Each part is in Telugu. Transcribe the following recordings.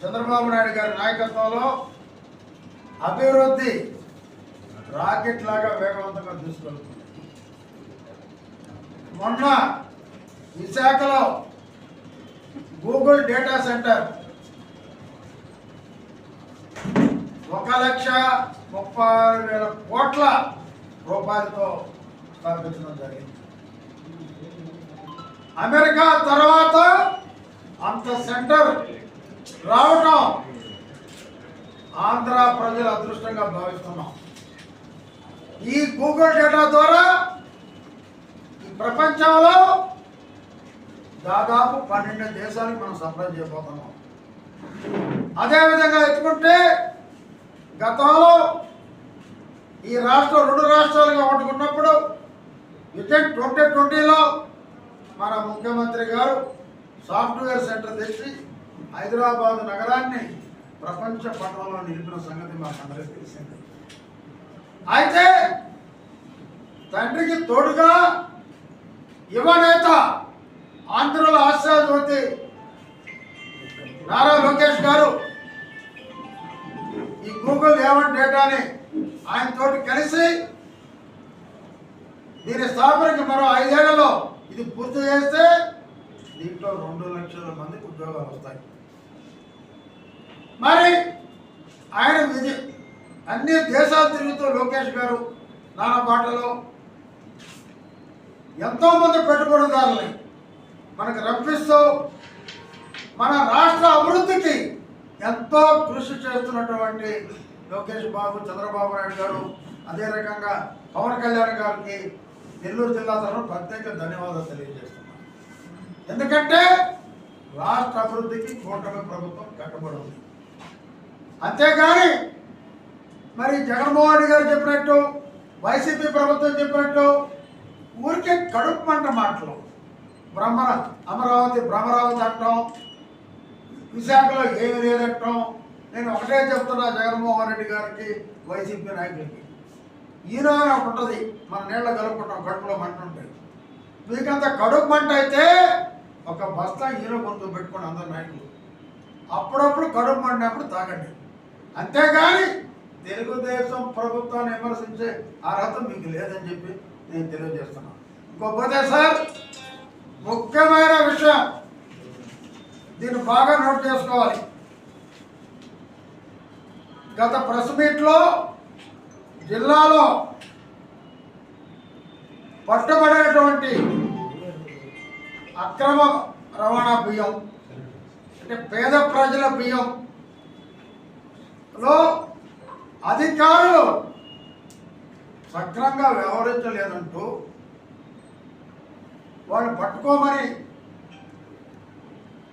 చంద్రబాబు నాయుడు గారి నాయకత్వంలో అభివృద్ధి రాకెట్ లాగా వేగవంతంగా తీసుకెళ్తుంది మొన్న విశాఖలో గూగుల్ డేటా సెంటర్ ఒక లక్ష ముప్పై ఆరు వేల కోట్ల రూపాయలతో స్థాపించడం జరిగింది. అమెరికా తర్వాత అంత సెంటర్ రావటం ఆంధ్ర ప్రజల అదృష్టంగా భావిస్తున్నాం. ఈ గూగుల్ డేటా ద్వారా ఈ ప్రపంచంలో దాదాపు పన్నెండు దేశాలకు మనం సప్లై చేయబోతున్నాం. అదేవిధంగా ఎత్తుకుంటే గతంలో ఈ రాష్ట్రం రెండు రాష్ట్రాలుగా వండుకున్నప్పుడు విజన్ ట్వంటీ ట్వంటీలో మన ముఖ్యమంత్రి గారు సాఫ్ట్వేర్ సెంటర్ తెచ్చి హైదరాబాద్ నగరాన్ని ప్రపంచ పటంలో నిలిపిన సంగతి మాకు అందరికీ తెలిసింది. అయితే తండ్రికి తోడుగా యువనేత ఆంధ్రుల ఆశాజ్యోతి నారా లోకేష్ గారు ఈ గూగుల్ ఏవన్ డేటాని ఆయన తోటి కలిసి దీని స్థాపనకి మరో ఐదేళ్ళలో ఇది పూర్తి చేస్తే దీంట్లో రెండు లక్షల మందికి ఉద్యోగాలు వస్తాయి. మరి ఆయన విధి అన్ని దేశాలు తిరుగుతూ లోకేష్ గారు నానా బాటలో ఎంతోమంది పెట్టుబడిదారులని మనకు రప్పిస్తూ మన రాష్ట్ర అభివృద్ధికి ఎంతో కృషి చేస్తున్నటువంటి లోకేష్ బాబు చంద్రబాబు నాయుడు గారు అదే రకంగా పవన్ కళ్యాణ్ గారికి నెల్లూరు జిల్లా తరఫున ప్రత్యేక ధన్యవాదాలు తెలియజేస్తున్నాను. ఎందుకంటే రాష్ట్ర అభివృద్ధికి కూటమి ప్రభుత్వం కట్టుబడి ఉంది. అంతేగాని మరి జగన్మోహన్ రెడ్డి గారు చెప్పినట్టు వైసీపీ ప్రభుత్వం చెప్పినట్టు ఊరికే కడుపు మంట మాటలు. బ్రహ్మ అమరావతి భ్రమరావతి అంటాం విశాఖలో ఏమి లేదంటాం. నేను ఒకటే చెప్తున్నా జగన్మోహన్ రెడ్డి గారికి వైసీపీ నాయకులకి. ఈనాడు ఒకటి ఉంటుంది మన నీళ్ళ కలుపుకుంటాం కడుపులో మంట ఉంటుంది మీకంత కడుపు మంట అయితే ఒక బస్తా ఈయన కొంత పెట్టుకోండి అందరు నాయకులు. అప్పుడప్పుడు కడుపు మండినప్పుడు తాగండి. అంతేగాని తెలుగుదేశం ప్రభుత్వాన్ని విమర్శించే అర్హత మీకు లేదని చెప్పి నేను తెలియజేస్తున్నాను. ఇంకోపోతే సార్ ముఖ్యమైన విషయం దీన్ని బాగా నోట్ చేసుకోవాలి. గత ప్రెస్ మీట్లో జిల్లాలో పట్టుబడినటువంటి అక్రమ రవాణా బియ్యం అంటే పేద ప్రజల బియ్యం లో అధికారులు సక్రంగా వ్యవహరించలేదంటూ వాళ్ళు పట్టుకోమని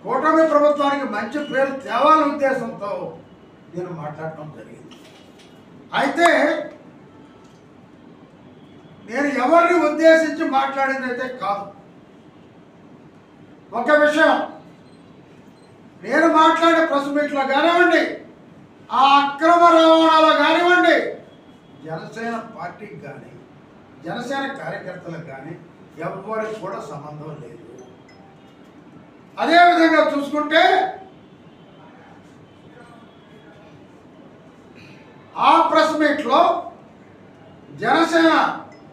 కూటమి ప్రభుత్వానికి మంచి పేరు తేవాలనే ఉద్దేశంతో నేను మాట్లాడటం జరిగింది. అయితే నేను ఎవరిని ఉద్దేశించి మాట్లాడిందైతే కాదు. ఒక విషయం నేను మాట్లాడే ప్రెస్ మీట్లో కానివ్వండి ఆ అక్రమ రవాణాలో కానివ్వండి. జనసేన పార్టీకి కానీ జనసేన కార్యకర్తలకు కానీ ఎవరికి కూడా సంబంధం లేదు. అదేవిధంగా చూసుకుంటే ఆ ప్రెస్ మీట్లో జనసేన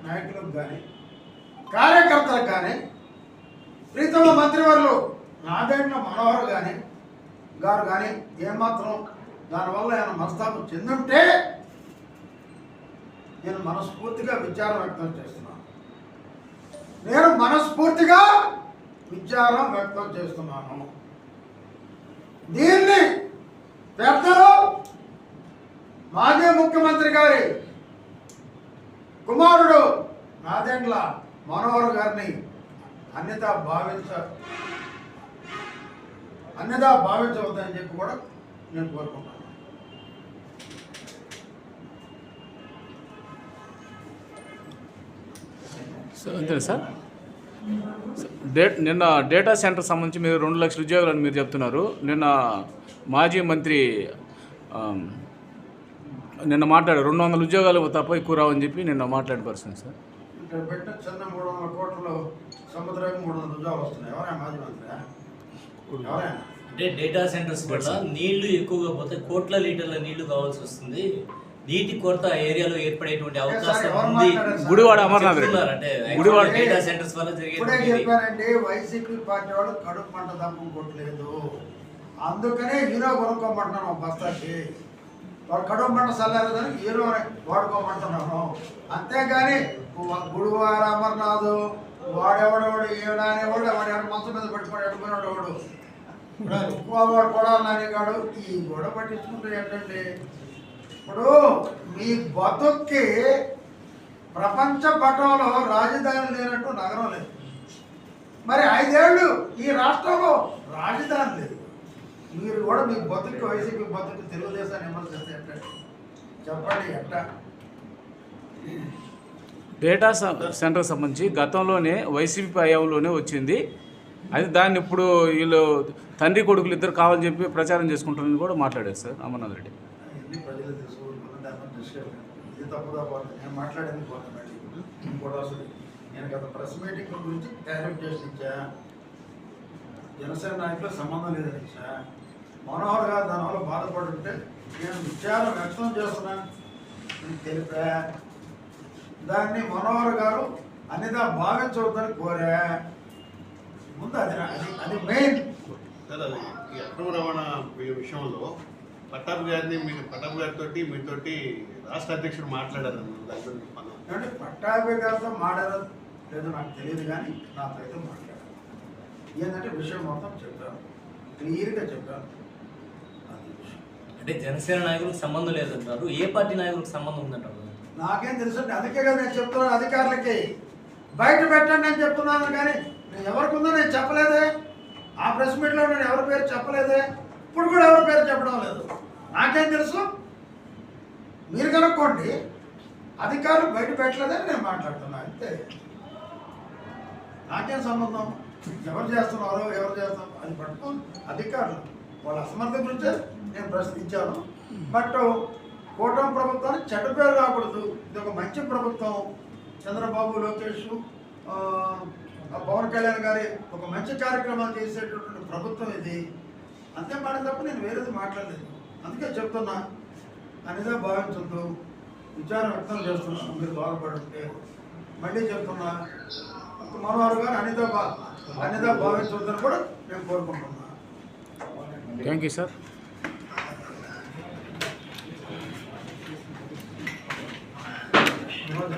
నాయకులకు కానీ కార్యకర్తలకు కానీ ప్రీతమ మంత్రివర్లు నాదెండ్ల మనోహర్ కానీ గారు కానీ ఏమాత్రం దానివల్ల ఏమైనా మనస్తాపం చెందుంటే నేను మనస్ఫూర్తిగా విచారం వ్యక్తం చేస్తున్నాను. నేను మనస్ఫూర్తిగా విచారం వ్యక్తం చేస్తున్నాను. దీన్ని పెద్దలు మాజీ ముఖ్యమంత్రి గారి కుమారుడు నాదెండ్ల మనోహర్ గారిని అన్యత భావించ అన్యత భావించవద్దని చెప్పి కూడా నేను కోరుకుంటాను అంతేనా సార్ డేట్ నిన్న డేటా సెంటర్ సంబంధించి మీరు రెండు లక్షల ఉద్యోగాలు అని మీరు చెప్తున్నారు. నిన్న మాజీ మంత్రి నిన్న మాట్లాడారు. రెండు వందల ఉద్యోగాలు తప్ప ఎక్కువ రావని చెప్పి నిన్న మాట్లాడిన పరిస్థితి సార్. అంటే డేటా సెంటర్స్ వల్ల నీళ్ళు ఎక్కువగా పోతే కోట్ల లీటర్ల నీళ్ళు కావాల్సి వస్తుంది. నీటి కొరత ఏరియాలో ఏర్పడేటువంటి అవకాశం ఉంది? గుడివాడ అమర్నాథ్ రెడ్డి. అంటే గుడివాడ. డేటా సెంటర్స్ వల్ల జరిగేది వైసీపీ పార్టీ వాళ్ళు కడుపు పంట తప్పం కొట్టలేదు. అందుకనే హీరో కొనుక్కోమంటున్నాను ఒక బస్తాకి. వాడు కడుపు పంట చల్లారదని హీరో వాడుకోమంటున్నాను. అంతేగాని గుడివార అమర్నాథ్ వాడెవడెవడు ఏడానేవాడు వాడు ఎవడు మంచం మీద పట్టుకొని అడుగున్నాడు వాడు వాడు కూడా నానిగాడు ఈ గొడవ పట్టించుకుంటే ఏంటంటే ఇప్పుడు మీ బతుక్కి ప్రపంచ పటంలో రాజధాని లేనట్టు నగరం లేదు. మరి ఐదేళ్ళు ఈ రాష్ట్రంలో రాజధాని లేదు. మీరు కూడా మీ బతుకు వైసీపీ బతుకు తెలుగుదేశాన్ని విమర్శిస్తే ఎట్ట? చెప్పండి ఎట్ట? డేటా సెంటర్ సంబంధించి గతంలోనే వైసీపీ హయాంలోనే వచ్చింది. అది దాన్ని ఇప్పుడు వీళ్ళు తండ్రి కొడుకులు ఇద్దరు కావాలని చెప్పి ప్రచారం చేసుకుంటారని కూడా మాట్లాడారు సార్. అమర్నాథ్ రెడ్డి. ఎన్ని ప్రజలు తెలుసుకుంటున్నారు దాని డిస్కషన్ ఇది తప్పుదా పోతుంది నేను మాట్లాడింది పోతున్నాడు ఇంకోటి వస్తుంది నేను గత ప్రెస్ మీటింగ్ గురించి క్లారిఫికేషన్ ఇచ్చా. జనసేన నాయకులు సంబంధం లేదని ఇచ్చా. మనోహర్ గారు దానివల్ల బాధపడుంటే నేను విచారం వ్యక్తం చేస్తున్నాను తెలిపా దాన్ని మనోహర్ గారు అన్నిదా భావించవద్దని కోరా. ముందు అది అది అది మెయిన్ ఈ అక్రమ రవాణా విషయంలో పట్టాభి గారిని మీ పట్టాభి గారితో మీతోటి రాష్ట్ర అధ్యక్షుడు మాట్లాడారు. దాని గురించి మనం పట్టాభి గారితో మాట్లాడదు లేదో నాకు తెలియదు కానీ నాతో అయితే మాట్లాడారు. ఏంటంటే విషయం మొత్తం చెప్పాను క్లియర్గా చెప్పాను అది విషయం. అంటే జనసేన నాయకులకు సంబంధం లేదంటారు. ఏ పార్టీ నాయకులకు సంబంధం ఉందంటారు? నాకేం తెలుసు అందుకే కదా నేను చెప్తున్నాను అధికారులకి. బయట పెట్టండి అని చెప్తున్నాను కానీ నేను ఎవరికి ఉందో నేను చెప్పలేదే. ఆ ప్రెస్ మీట్లో నేను ఎవరి పేరు చెప్పలేదే. ఇప్పుడు కూడా ఎవరి పేరు చెప్పడం లేదు. నాకేం తెలుసు? మీరు కనుక్కోండి. అధికారులు బయట పెట్టలేదని నేను మాట్లాడుతున్నా అంతే. నాకేం సంబంధం? ఎవరు చేస్తున్నారో ఎవరు చేస్తాం అది పట్టుకోండి అధికారులు వాళ్ళ అసమర్థత గురించే నేను ప్రశ్నించాను. బట్ కూటమి ప్రభుత్వానికి చెడ్డ పేరు రాకూడదు. ఇది ఒక మంచి ప్రభుత్వం. చంద్రబాబు లోకేష్ పవన్ కళ్యాణ్ గారి ఒక మంచి కార్యక్రమాలు చేసేటటువంటి ప్రభుత్వం ఇది. అంతే మాట తప్ప నేను వేరేది మాట్లాడలేదు. అందుకే చెప్తున్నా అనేదే భావించద్దు. విచారం వ్యక్తం చేస్తున్నాను మీరు బాగుపడుంటే మళ్ళీ చెప్తున్నా మనోహర్ గారు అనిదా బా అనిదా భావించవద్దని కూడా నేను కోరుకుంటున్నా. Thank you sir Vinod.